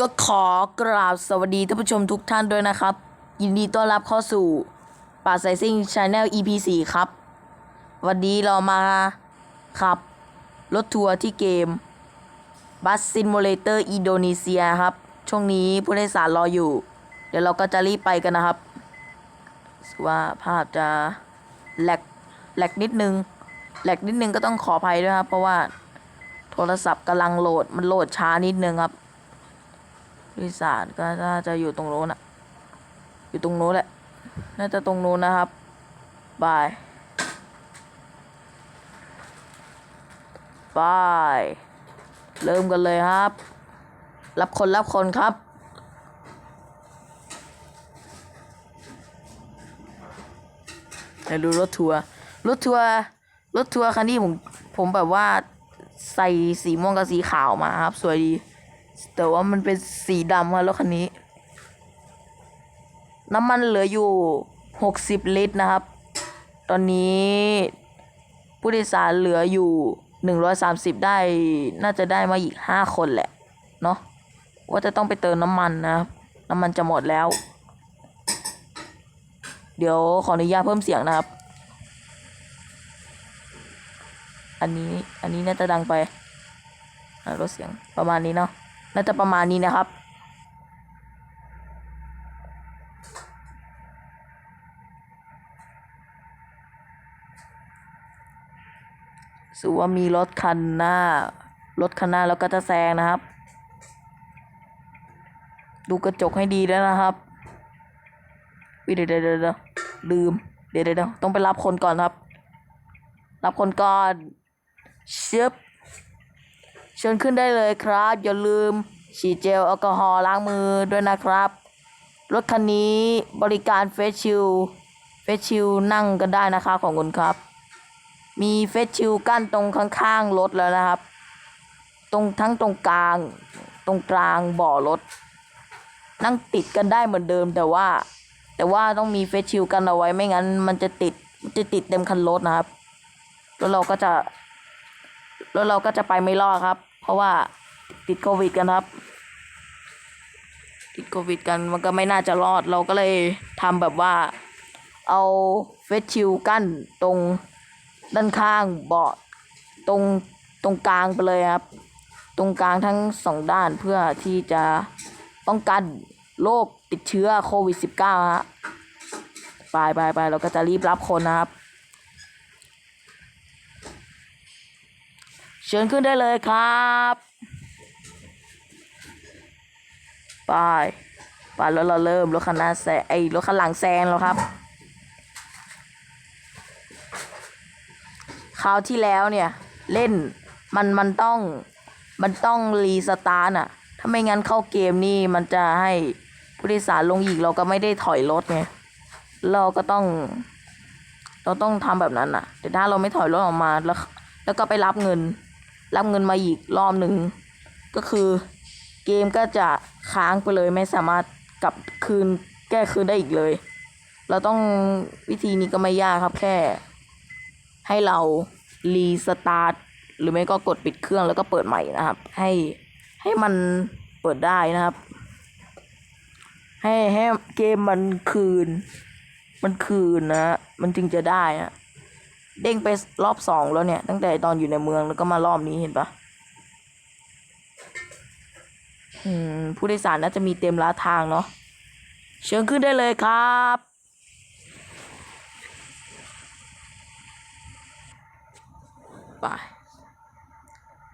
ก็ขอกราบสวัสดีท่านผู้ชมทุกท่านด้วยนะครับ ยินดีต้อนรับเข้าสู่ป่าไซซิ่งชาแนล EP 4ครับ วันนี้เรามาขับ รถทัวร์ที่เกม Bus Simulator Indonesia ครับ ช่วงนี้ผู้โดยสารรออยู่ เดี๋ยวเราก็จะรีบไปกันนะครับสึกว่าภาพจะแหลกแหลกนิดนึงแหลกนิดนึงก็ต้องขออภัยด้วยครับ เพราะว่าโทรศัพท์กำลังโหลดมันโหลดช้านิดนึงครับ วิสารก็น่าจะอยู่ตรงโน้นอะอยู่ตรงโน้นแหละ น่าจะตรงโน้นนะครับ บาย บาย เริ่มกันเลยครับ รับคนรับคนครับเดี๋ยวดูรถทัวร์ รถทัวร์ รถทัวร์คันนี้ผม ผมแบบว่าใส่สีม่วงกับสีขาวมาครับ สวยดี แต่ว่ามันเป็นสีดำครับรถคันนี้ น้ำมันเหลืออยู่หกสิบลิตรนะครับ ตอนนี้ผู้โดยสารเหลืออยู่หนึ่งร้อยสามสิบได้ น่าจะได้มาอีกห้าคนแหละ เนาะว่าจะต้องไปเติมน้ำมันนะครับน้ำมันจะหมดแล้ว เดี๋ยวขออนุญาตเพิ่มเสียงนะครับ อันนี้ อันนี้น่าจะดังไปลดเสียงประมาณนี้เนาะ น่าจะประมาณนี้นะครับ สูว่ามีรถคันหน้ารถคันหน้าแล้วก็จะแซงนะครับ ดูกระจกให้ดีแล้วนะครับเดี๋ยวเดี๋ยวเดี๋ยวเดี๋ยวลืมเดี๋ยวเดี๋ยวเดี๋ยวต้องไปรับคนก่อนครับ รับคนก่อนเชิบ เชิญขึ้นได้เลยครับ อย่าลืมฉีดเจลแอลกอฮอล์ล้างมือด้วยนะครับ รถคันนี้บริการเฟสชิลเฟสชิลนั่งกันได้นะคะของคุณครับ มีเฟสชิลกั้นตรงข้างๆรถแล้วนะครับ ตรงทั้งตรงกลาง ตรงกลางเบ่อรถ นั่งติดกันได้เหมือนเดิมแต่ว่า แต่ว่าต้องมีเฟสชิลกันเอาไว้ไม่งั้น มันจะติดจะติดเต็มคันรถนะครับแล้วเราก็จะแล้วเราก็จะไปไม่รอดครับ เพราะว่าติดโควิดกันครับ ติดโควิดกันมันก็ไม่น่าจะรอดเราก็เลยทำแบบว่า เอาเฟสชิลกั้นตรงด้านข้างเบาะตรงตรงกลางไปเลยครับ ตรงกลางทั้งสองด้านเพื่อที่จะป้องกันโรคติดเชื้อโควิด -19 ฮะไปไปไปเราก็จะรีบรับคนนะครับ เชิญขึ้นได้เลยครับไปไปแล้วเราเริ่มรถคันหน้าแซงไอ้รถคันหลังแซงแล้วครับคราวที่แล้วเนี่ย เล่นมันมันต้องมันต้องรีสตาร์ทอะ ถ้าไม่งั้นเข้าเกมนี่มันจะให้ผู้โดยสารลงอีกเราก็ไม่ได้ถอยรถไงเราก็ต้อง เราต้องทำแบบนั้นอะ แต่ถ้าเราไม่ถอยรถออกมาแล้ว แล้วก็ไปรับเงิน รับเงินมาอีกรอบหนึ่งก็คือเกมก็จะค้างไปเลยไม่สามารถกลับคืนแก้คืนได้อีกเลย เราต้องวิธีนี้ก็ไม่ยากครับแค่ ให้เรารีสตาร์ทหรือไม่ก็กดปิดเครื่องแล้วก็เปิดใหม่นะครับ ให้ให้มันเปิดได้นะครับ ให้ให้เกมมันคืน มันคืนนะ มันจึงจะได้อะ เด้งไปรอบสองแล้วเนี่ย ตั้งแต่ตอนอยู่ในเมืองแล้วก็มารอบนี้เห็นปะอืม ผู้โดยสารน่าจะมีเต็มล้าทางเนาะเชิญขึ้นได้เลยครับ ไป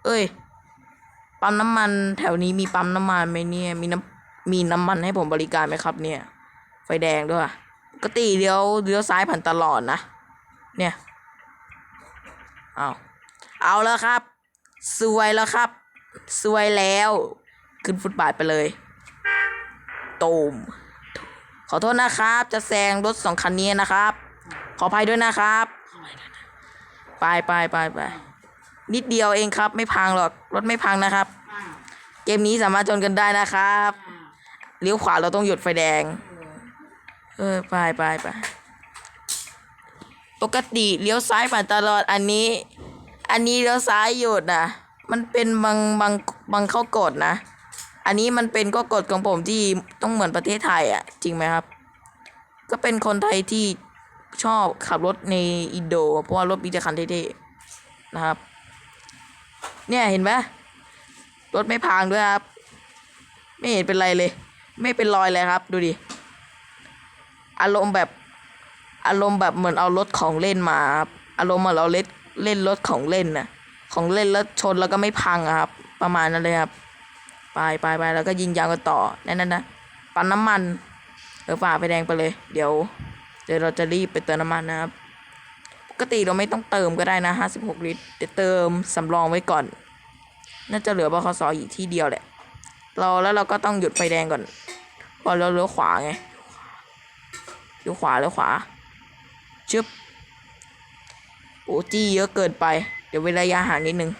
เอ้ย ปั๊มน้ำมันแถวนี้มีปั๊มน้ำมันไหมเนี่ย มีน้ำมีน้ำมันให้ผมบริการไหมครับ เนี่ย ไฟแดงด้วยปกติเลี้ยวเลี้ยวซ้ายผ่านตลอดนะ เนี่ย เอาเอาแล้วครับ สวยแล้วครับ สวยแล้ว ขึ้นฟุตบาทไปเลยตูมขอโทษนะครับ จะแซงรถสองคันนี้นะครับ ขออภัยด้วยนะครับ ไปไปไปไปนิดเดียวเองครับ ไม่พังหรอก รถไม่พังนะครับ เกมนี้สามารถชนกันได้นะครับ เลี้ยวขวาเราต้องหยุดไฟแดง เออ ไปไปไป ปกติเลี้ยวซ้ายผ่านตลอดอันนี้ อันนี้เลี้ยวซ้ายหยุดนะมันเป็นบางบางบางเข้ากดนะ อันนี้มันเป็นก็กฎของผมที่ต้องเหมือนประเทศไทยอะ จริงไหมครับ ก็เป็นคนไทยที่ชอบขับรถในอินโด เพราะว่ารถมีแต่คันเท่ๆนะครับ เนี่ยเห็นไหมรถไม่พังด้วยครับ ไม่เห็นเป็นไรเลย ไม่เป็นรอยเลยครับ ดูดิ อารมณ์แบบ อารมณ์แบบเหมือนเอารถของเล่นมาอารมณ์เหมือนเราเล่นเล่นรถของเล่นนะของเล่นแล้วชนแล้วก็ไม่พังครับ ประมาณนั้นเลยครับ ไปไปไปแล้วก็ยิงยางกันต่อนั่นนั่นนะปั๊มน้ำมันเออฝ่าไฟแดงไปเลย เดี๋ยว เดี๋ยวเราจะรีบไปเติมน้ำมันนะครับ ปกติเราไม่ต้องเติมก็ได้นะห้าสิบหกลิตรเดี๋ยวเติมสำรองไว้ก่อน น่าจะเหลือบคสอีกที่เดียวแหละ เราแล้วเราก็ต้องหยุดไฟแดงก่อนพอเราเลี้ยวขวาไงเลี้ยวขวาเลี้ยวขวา ชึบโอ้จี้เยอะเกินไป เดี๋ยวเว้นระยะห่างนิดนึง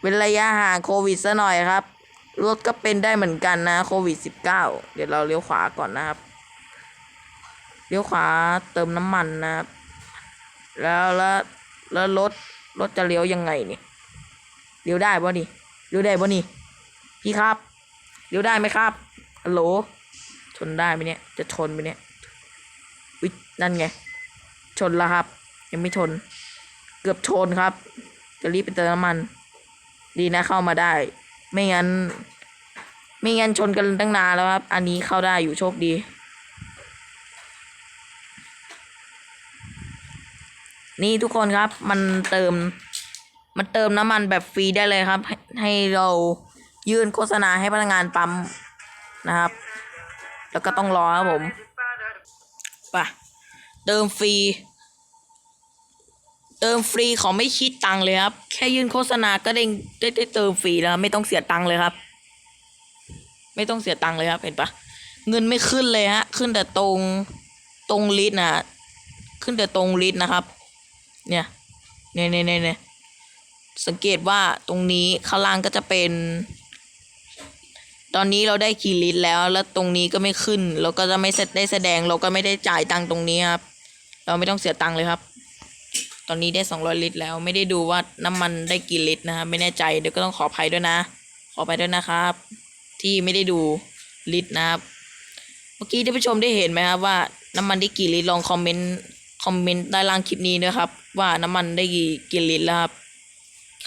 เว้นระยะห่างโควิดซะหน่อยครับ รถก็เป็นได้เหมือนกันนะโควิดสิบเก้าเดี๋ยวเราเลี้ยวขวาก่อนนะครับ เลี้ยวขวาเติมน้ำมันนะครับ แล้วแล้วแล้วรถรถจะเลี้ยวยังไงนี่เลี้ยวได้ป่ะนี่เลี้ยวได้ป่ะนี่พี่ครับเลี้ยวได้ไหมครับฮัลโหลชนได้ไหมเนี่ย จะชนไหมเนี่ย วินั่นไง ชนแล้วครับ ยังไม่ชน เกือบชนครับ จะรีบไปเติมน้ำมัน ดีนะเข้ามาได้ ไม่งั้น ไม่งั้นชนกันตั้งนานแล้วครับ อันนี้เข้าได้อยู่โชคดี นี่ทุกคนครับ มันเติม มันเติมน้ำมันแบบฟรีได้เลยครับ ใหให้เรายื่นโฆษณาให้พนักงานปั๊มนะครับ แล้วก็ต้องรอครับผม ไปเติมฟรี เติมฟรีเขาไม่คิดตังค์เลยครับ แค่ยื่นโฆษณาก็ได้ได้ได้เติมฟรีแล้วไม่ต้องเสียตังค์เลยครับ ไม่ต้องเสียตังค์เลยครับ เห็นปะเงินไม่ขึ้นเลยฮะ ขึ้นแต่ตรงตรงลิตรนะขึ้นแต่ตรงลิตรนะครับเนี่ยเนี่ยเนี่ยเนี่ยเนี่ยสังเกตว่าตรงนี้ข้างล่างก็จะเป็น ตอนนี้เราได้กี่ลิตรแล้วแล้วตรงนี้ก็ไม่ขึ้น เราก็จะไม่ได้แสดงเราก็ไม่ได้จ่ายตังค์ตรงนี้ครับ เราไม่ต้องเสียตังค์เลยครับ ตอนนี้ได้สองร้อยลิตรแล้วไม่ได้ดูว่าน้ำมันได้กี่ลิตรนะครับไม่แน่ใจเดี๋ยวก็ต้องขออภัยด้วยนะ ขออภัยด้วยนะครับ ที่ไม่ได้ดูลิตรนะครับ เมื่อกี้ท่านผู้ชมได้เห็นไหมครับว่าน้ำมันได้กี่ลิตรลองคอมเมนต์คอมเมนต์ใต้ล่างคลิปนี้นะครับ ว่าน้ำมันได้กี่กี่ลิตรแล้วครับ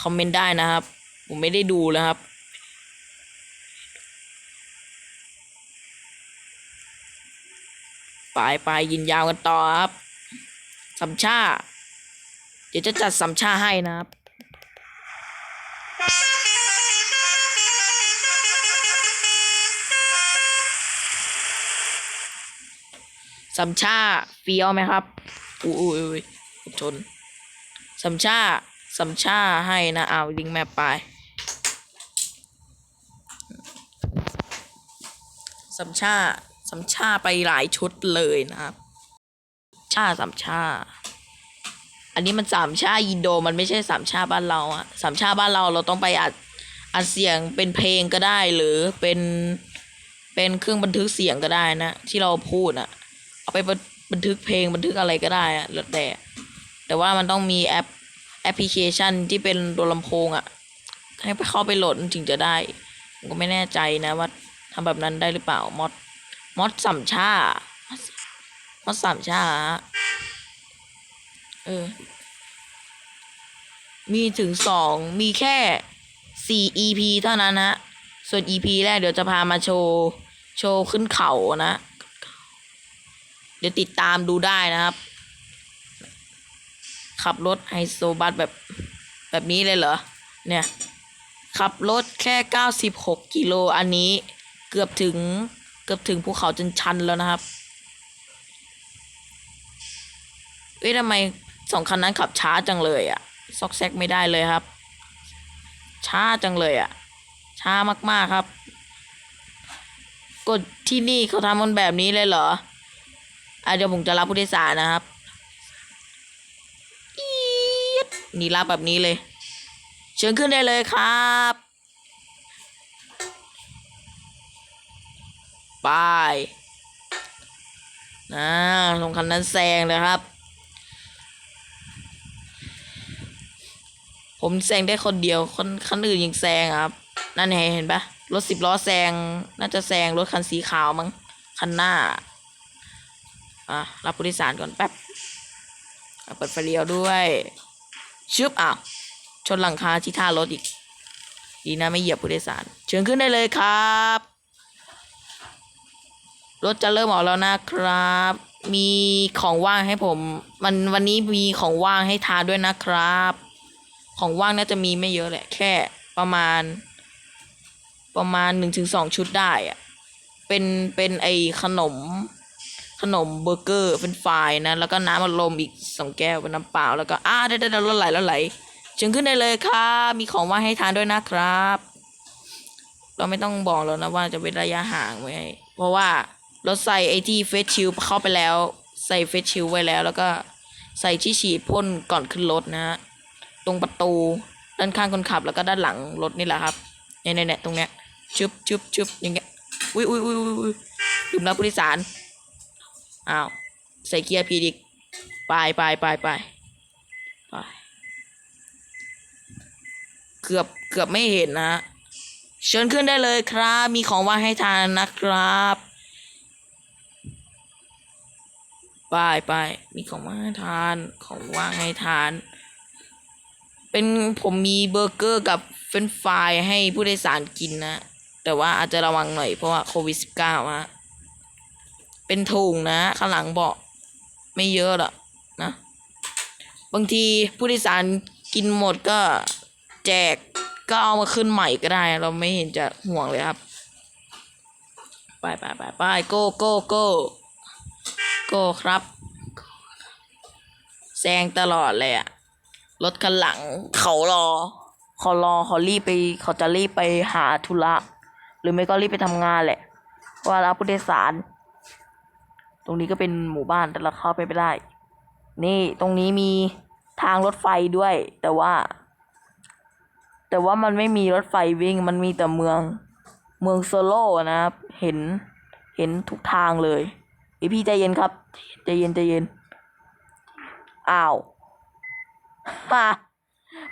คอมเมนต์ได้นะครับ ผมไม่ได้ดูแล้วครับ ไปไปยินยาวกันต่อครับสัมชา เดี๋ยวจะจัดสัมชาให้นะครับสัมชาเฟี้ยวไหมครับอุ้ยอุ้ยชนสัมชาสัมชาให้นะเอาลิงแมปไปสัมชา สัมชาไปหลายชุดเลยนะครับ ชาสัมชา อันนี้มันสามชาอินโดมันไม่ใช่สามชาบ้านเราอะสามชาบ้านเราเราต้องไปอัดอัดเสียงเป็นเพลงก็ได้หรือเป็นเป็นเครื่องบันทึกเสียงก็ได้นะที่เราพูดอะเอาไปบันทึกเพลงบันทึกอะไรก็ได้อะแล้วแต่แต่ว่ามันต้องมีแอปแอปพลิเคชันที่เป็นตัวลำโพงอะให้ไปเข้าไปโหลดถึงจะได้ ผมก็ไม่แน่ใจนะว่าทำแบบนั้นได้หรือเปล่ามอด มอดสามชามอดสามชาเออ มีถึงสองมีแค่สี่ EP เท่านั้นนะส่วน EP แรกเดี๋ยวจะพามาโชว์ โชว์ขึ้นเขานะ เดี๋ยวติดตามดูได้นะครับ ขับรถไฮโซบัสแบบแบบนี้เลยเหรอ เนี่ย ขับรถแค่ 96 กิโลอันนี้เกือบถึง เกือบถึงภูเขาจนชันแล้วนะครับเอ้ยทำไมสองคันนั้นขับช้าจังเลยอะซอกแซกไม่ได้เลยครับ ช้าจังเลยอะช้ามากๆครับ กดที่นี่เขาทำมันแบบนี้เลยเหรออะเดี๋ยวผมจะรับผู้โดยสารนะครับนี่รับแบบนี้เลย เชิญขึ้นได้เลยครับ ไปนะลงคันนั้นแซงเลยครับ ผมแซงได้คนเดียวคนคันอื่นยังแซงครับ นั่นไงเห็นปะรถสิบล้อแซง น่าจะแซงรถคันสีขาวมั้งคันหน้าอะรับผู้โดยสารก่อนแป๊บเปิดไฟเลี้ยวด้วยชึบอ้าวชนหลังคาที่ท่ารถอีก ดีนะไม่เหยียบผู้โดยสาร เชิญขึ้นได้เลยครับ รถจะเริ่มออกแล้วนะครับ มีของว่างให้ผม มันวันนี้มีของว่างให้ทานด้วยนะครับ ของว่างน่าจะมีไม่เยอะแหละ แค่ประมาณ ประมาณหนึ่งถึงสองชุดได้อะเป็นเป็นไอขนม ขนมเบอร์เกอร์เป็นไฟรายนะ แล้วก็น้ำอัดลมอีกสองแก้วเป็นน้ำเปล่าแล้วก็อ่าได้ได้ได้รถไหลรถไหลเชิญขึ้นได้เลยครับมีของว่างให้ทานด้วยนะครับ เราไม่ต้องบอกแล้วนะว่าจะเป็นระยะห่างไว้เพราะว่า เราใส่ไอที่เฟสชิลเข้าไปแล้ว ใส่เฟสชิลไว้แล้ว แล้วก็ใส่ที่ฉีดพ่นก่อนขึ้นรถนะฮะตรงประตูด้านข้างคนขับแล้วก็ด้านหลังรถนี่แหละครับเนี่ยเนี่ยเนี่ยตรงเนี้ยชึบชึบชึบอย่างเงี้ยอุ้ยอุ้ยอุ้ยอุ้ยอุ้ยลืมรับผู้โดยสารอ้าวใส่เกียร์พีดิกไปไปไปไปไปเกือบเกือบไม่เห็นนะฮะเชิญขึ้นได้เลยครับ มีของว่างให้ทานนะครับ ไปไปมีของว่างให้ทานของว่างให้ทาน เป็นผมมีเบอร์เกอร์กับเฟรนฟรายให้ผู้โดยสารกินนะ แต่ว่าอาจจะระวังหน่อยเพราะว่าโควิดสิบเก้าฮะเป็นถุงนะ ข้างหลังเบาะไม่เยอะหรอกนะ บางทีผู้โดยสารกินหมดก็แจกก็เอามาขึ้นใหม่ก็ได้ เราไม่เห็นจะห่วงเลยครับ ไปไปไปไปโก้โก้โก้ โก้ครับแซงตลอดเลยอะรถคันหลังเขารอเขารอเขารีบไปเขาจะรีบไปหาธุระหรือไม่ก็รีบไปทำงานแหละเพราะว่ารับผู้โดยสาร ตรงนี้ก็เป็นหมู่บ้านแต่เราเข้าไปไม่ได้ นี่ตรงนี้มีทางรถไฟด้วย แต่ว่า แต่ว่ามันไม่มีรถไฟวิ่งมันมีแต่เมือง เมืองโซโล่นะครับ เห็นเห็นทุกทางเลย พี่พี่ใจเย็นครับใจเย็นใจเย็นอ้าวฮะ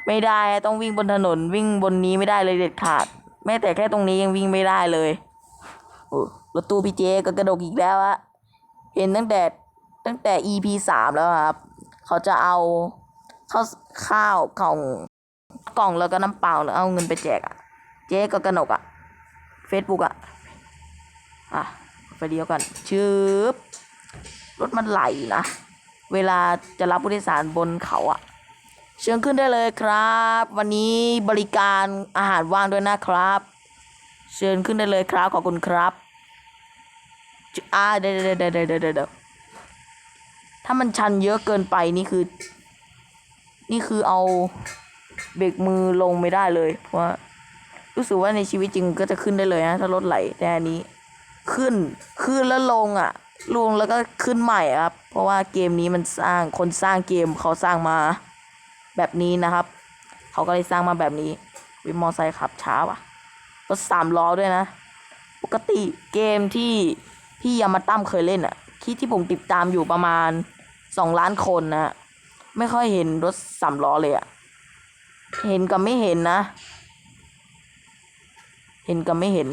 ไม่ได้ต้องวิ่งบนถนนวิ่งบนนี้ไม่ได้เลยเด็ดขาด แม้แต่แค่ตรงนี้ยังวิ่งไม่ได้เลยรถตู้พี่เจก็กระดกอีกแล้วอะเห็นตั้งแต่ตั้งแต่ EP สามแล้วครับ เขาจะเอาข้าวข้าวของกล่องแล้วก็น้ำเปล่าแล้วเอาเงินไปแจกอะเจ๊ก็กระหนกอะเฟซบุ๊กอะอะ ไปเดียวกันชืบรถมันไหลนะ เวลาจะรับผู้โดยสารบนเขาอะเชิญขึ้นได้เลยครับ วันนี้บริการอาหารว่างด้วยนะครับ เชิญขึ้นได้เลยครับขอบคุณครับอ่าเดี๋ยวเดี๋ยวเดี๋ยวเดี๋ยวเดี๋ยวเดี๋ยวถ้ามันชันเยอะเกินไปนี่คือ นี่คือเอาเบรกมือลงไม่ได้เลย เพราะว่ารู้สึกว่าในชีวิตจริงก็จะขึ้นได้เลยนะถ้ารถไหลแต่อันนี้ ขึ้นขึ้นแล้วลงอะลงแล้วก็ขึ้นใหม่ครับ เพราะว่าเกมนี้มันสร้างคนสร้างเกมเขาสร้างมาแบบนี้นะครับ เขาก็เลยสร้างมาแบบนี้วินมอไซค์ขับช้าว่ะรถสามล้อด้วยนะ ปกติเกมที่พี่ยามาตั้มเคยเล่นอะที่ที่ผมติดตามอยู่ประมาณสองล้านคนนะไม่ค่อยเห็นรถสามล้อเลยอะเห็นกับไม่เห็นนะ เห็นกับไม่เห็น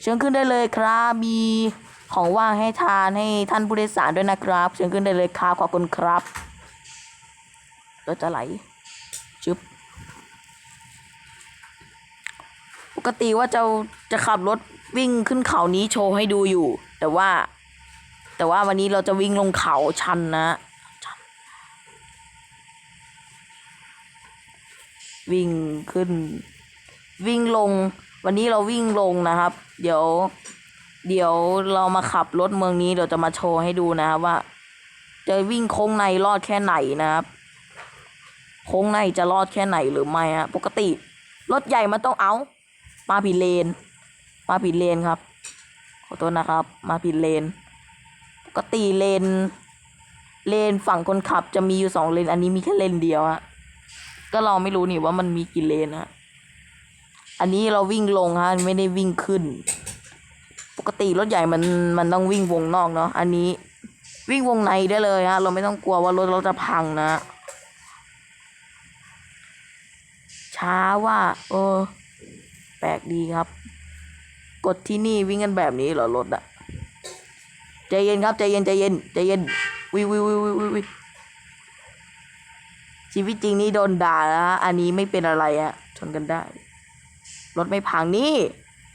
เชิญขึ้นได้เลยครับ มีของว่างให้ทานให้ท่านผู้โดยสารด้วยนะครับ เชิญขึ้นได้เลยครับขอบคุณครับรถจะไหลชึบปกติว่าจะจะขับรถวิ่งขึ้นเขานี้โชว์ให้ดูอยู่ แต่ว่า แต่ว่าวันนี้เราจะวิ่งลงเขาชันนะวิ่งขึ้น วิ่งลง วันนี้เราวิ่งลงนะครับ เดี๋ยว เดี๋ยวเรามาขับรถเมืองนี้เดี๋ยวจะมาโชว์ให้ดูนะครับว่า จะวิ่งโค้งในรอดแค่ไหนนะครับ โค้งในจะรอดแค่ไหนหรือไม่ฮะปกติ รถใหญ่มันต้องเอามาผิดเลน มาผิดเลนครับ ขอโทษนะครับ มาผิดเลน ปกติเลน เลนฝั่งคนขับจะมีอยู่สองเลน อันนี้มีแค่เลนเดียวฮะก็เราไม่รู้นี่ว่ามันมีกี่เลนฮะ อันนี้เราวิ่งลงฮะไม่ได้วิ่งขึ้น ปกติรถใหญ่มันมันต้องวิ่งวงนอกเนาะอันนี้วิ่งวงในได้เลยฮะเราไม่ต้องกลัวว่ารถเราจะพังนะช้าว่าเออ แปลกดีครับ กดที่นี่วิ่งกันแบบนี้เหรอรถอะใจเย็นครับใจเย็นใจเย็นใจเย็นวิววิววิววิววิวชีวิตจริงนี่โดนด่าแล้วฮะอันนี้ไม่เป็นอะไรอะชนกันได้ รถไม่พังนี่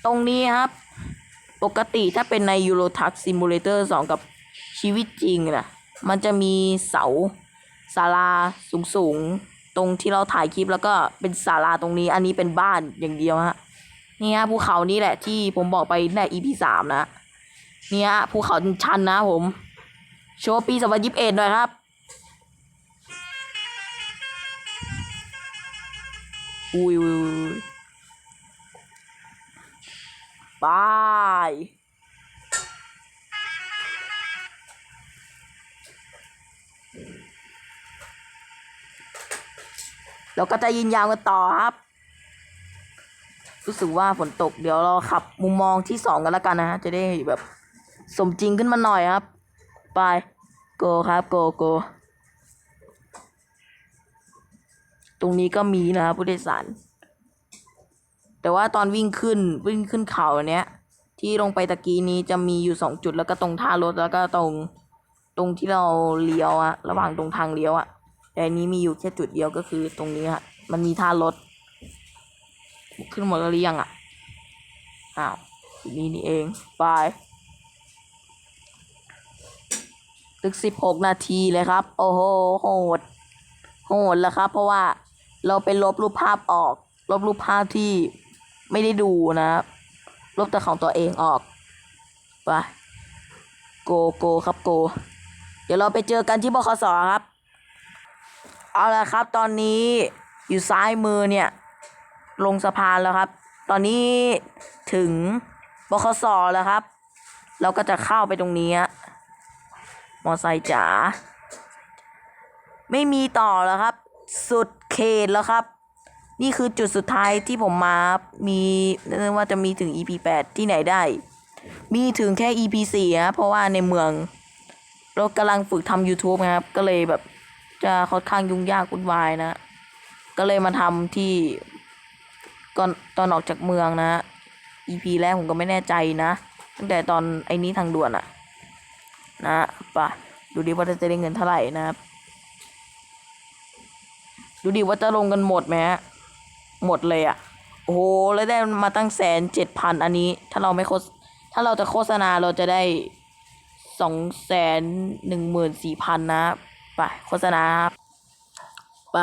ตรงนี้ครับ ปกติถ้าเป็นใน Euro Truck Simulator 2 กับชีวิตจริงนะมันจะมีเสาศาลาสูงๆตรงที่เราถ่ายคลิปแล้วก็เป็นศาลาตรงนี้ อันนี้เป็นบ้านอย่างเดียวฮะนี่ฮะภูเขานี่แหละที่ผมบอกไปใน EP สามนะเนี่ยฮะภูเขาชันนะผม โชว์ปี2021หน่อยครับอุ้ยอุ้ยอุ้ยอุ้ย บายแล้วก็จะยินยาวกันต่อครับ รู้สึกว่าฝนตกเดี๋ยวเราขับมุมมองที่สองกันแล้วกันนะฮะ จะได้แบบสมจริงขึ้นมาหน่อยครับ ไป โกครับ โกโก ตรงนี้ก็มีนะครับผู้โดยสาร แต่ว่าตอนวิ่งขึ้นวิ่งขึ้นเขาอันเนี้ย ที่ลงไปตะกี้นี้จะมีอยู่สองจุดแล้วก็ตรงท่ารถแล้วก็ตรงตรงที่เราเลี้ยวอะระหว่างตรงทางเลี้ยวอะแต่อันนี้มีอยู่แค่จุดเดียวก็คือตรงนี้ฮะมันมีท่ารถขึ้นหมดแล้วหรือยังอะอ้าวนี่นี่เองไปตึกสิบหกนาทีเลยครับ โอ้โหโหดโหดแล้วครับ เพราะว่าเราไปลบรูปภาพออก ลบรูปภาพที่ ไม่ได้ดูนะครับลบแต่ของตัวเองออกไปโกโกครับโก เดี๋ยวเราไปเจอกันที่บคสครับ เอาละครับ ตอนนี้อยู่ซ้ายมือเนี่ย ลงสะพานแล้วครับ ตอนนี้ถึงบคสแล้วครับ เราก็จะเข้าไปตรงนี้มอไซค์จ๋าไม่มีต่อแล้วครับ สุดเขตแล้วครับ นี่คือจุดสุดท้ายที่ผมมา มีนึกว่าจะมีถึง EP 8 ที่ไหนได้ มีถึงแค่ EP 4ครับเพราะว่าในเมือง เรากำลังฝึกทำ YouTube นะครับ ก็เลยแบบจะค่อนข้างยุ่งยากวุ่นวายนะ ก็เลยมาทำที่ก่อนตอนออกจากเมืองนะ EP แรกผมก็ไม่แน่ใจนะ ตั้งแต่ตอนไอ้นี้ทางด่วนอะนะไปะดูดิว่าจะได้เงินเท่าไหร่นะครับ ดูดิว่าจะลงกันหมดไหมฮะ หมดเลยอะโอ้โหแล้วได้มาตั้งแสนเจ็ดพันอันนี้ ถ้าเราไม่โฆษถ้าเราจะโฆษณาเราจะได้สองแสนหนึ่งหมื่นสี่พันนะ ไปโฆษณาครับไป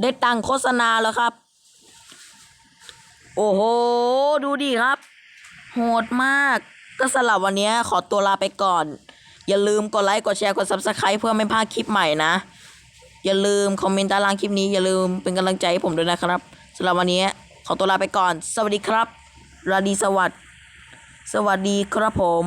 ได้ตังโฆษณาแล้วครับ โอ้โห ดูดิครับ โหดมาก ก็สำหรับวันนี้ขอตัวลาไปก่อน อย่าลืมกดไลค์ กดแชร์ กด subscribe เพื่อไม่พลาดคลิปใหม่นะ อย่าลืมคอมเมนต์ใต้ล่างคลิปนี้ อย่าลืมเป็นกำลังใจให้ผมด้วยนะครับ สำหรับวันนี้ขอตัวลาไปก่อน สวัสดีครับราดีสวัสดีสวัสดีครับผม